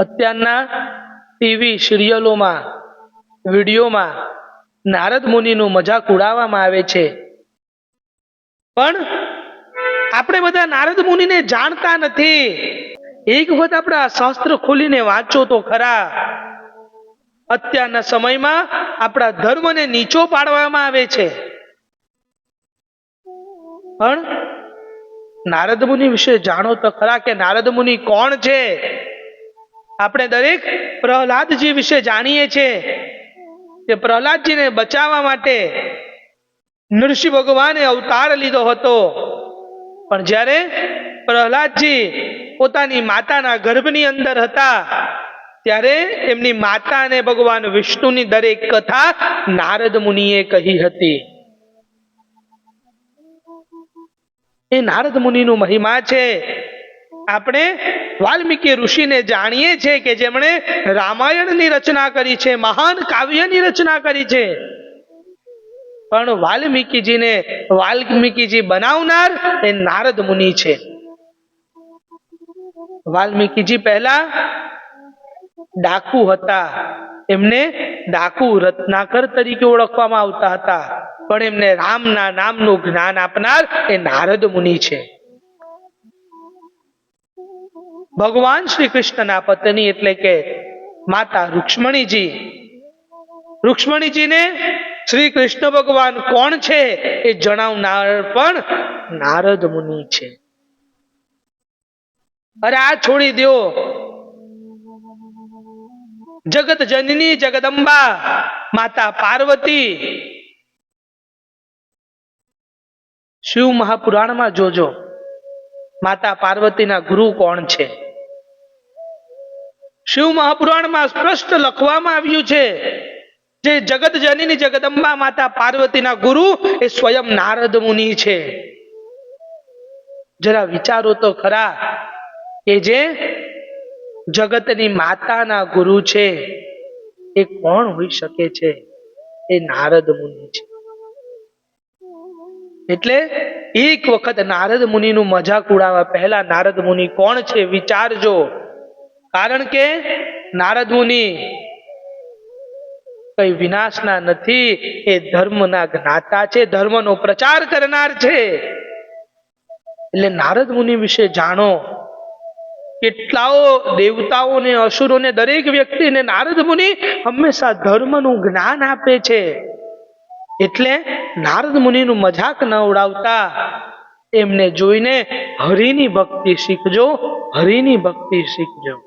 અત્યારના ટીવી સિરિયલોમાં, વિડીયોમાં નારદ મુનિનું મજાક ઉડાવવામાં આવે છે. પણ આપણે બધા નારદ મુનિને જાણતા નથી. એક વખત આપણે આ શાસ્ત્ર ખોલીને વાંચો તો ખરા. અત્યારના સમયમાં આપણા ધર્મને નીચો પાડવામાં આવે છે. પણ નારદ મુનિ વિશે જાણો તો ખરા કે નારદ મુનિ કોણ છે? આપણે દરેક પ્રહલાદજી વિશે જાણીએ છીએ કે પ્રહલાદજીને બચાવવા માટે નૃષિ ભગવાને અવતાર લીધો હતો. પણ જ્યારે પ્રહલાદજી પોતાની માતાના ગર્ભની અંદર હતા, ત્યારે એમની માતા અને ભગવાન વિષ્ણુની દરેક કથા નારદ મુનિએ કહી હતી. એ નારદ મુનિનો મહિમા છે, આપણે વાલ્મીકી ઋષિને જાણીએ છીએ કે જેમણે રામાયણની રચના કરી છે, મહાન કાવ્યની રચના કરી છે. પણ વાલ્મીકીજીને વાલ્મીકીજી બનાવનાર એ નારદ મુનિ છે. વાલ્મીકીજી પહેલા ડાકુ હતા. એમને ડાકુ રત્નાકર તરીકે ઓળખવામાં આવતા હતા. પણ એમને રામના નામનું જ્ઞાન આપનાર એ નારદ મુનિ છે. ભગવાન શ્રી કૃષ્ણના પત્ની એટલે કે માતા રૂક્ષ્મણીજી. રૂક્ષ્મણીજીને શ્રી કૃષ્ણ ભગવાન કોણ છે એ જણાવનાર પણ નારદ મુનિ છે. અરે આ છોડી દો જગત જનની જગદંબા, માતા પાર્વતી. શિવ મહાપુરાણમાં જોજો. માતા પાર્વતીના ગુરુ કોણ છે? શિવ મહાપુરાણમાં સ્પષ્ટ લખવામાં આવ્યું છે જે જગત જનની જગદંબા માતા પાર્વતીના ગુરુ એ સ્વયં નારદ મુનિ છે. જરા વિચારો તો ખરા કે જે જગતની માતાના ગુરુ છે એ કોણ હોઈ શકે છે? એ નારદ મુનિ છે. એટલે એક વખત નારદ મુનિનું મજાક ઉડાવવા પહેલા નારદ મુનિ કોણ છે વિચારજો. કારણ કે નારદ મુનિ કઈ વિનાશના નથી, એ ધર્મના જ્ઞાતા છે, ધર્મનો પ્રચાર કરનાર છે. એટલે નારદ મુનિ વિશે જાણો, કેટલાઓ દેવતાઓને અસુરોને દરેક વ્યક્તિને નારદ મુનિ હંમેશા ધર્મનું જ્ઞાન આપે છે. એટલે નારદ મુનિનું મજાક ન ઉડાવતા, એમને જોઈને હરિની ભક્તિ શીખજો, હરિની ભક્તિ શીખજો.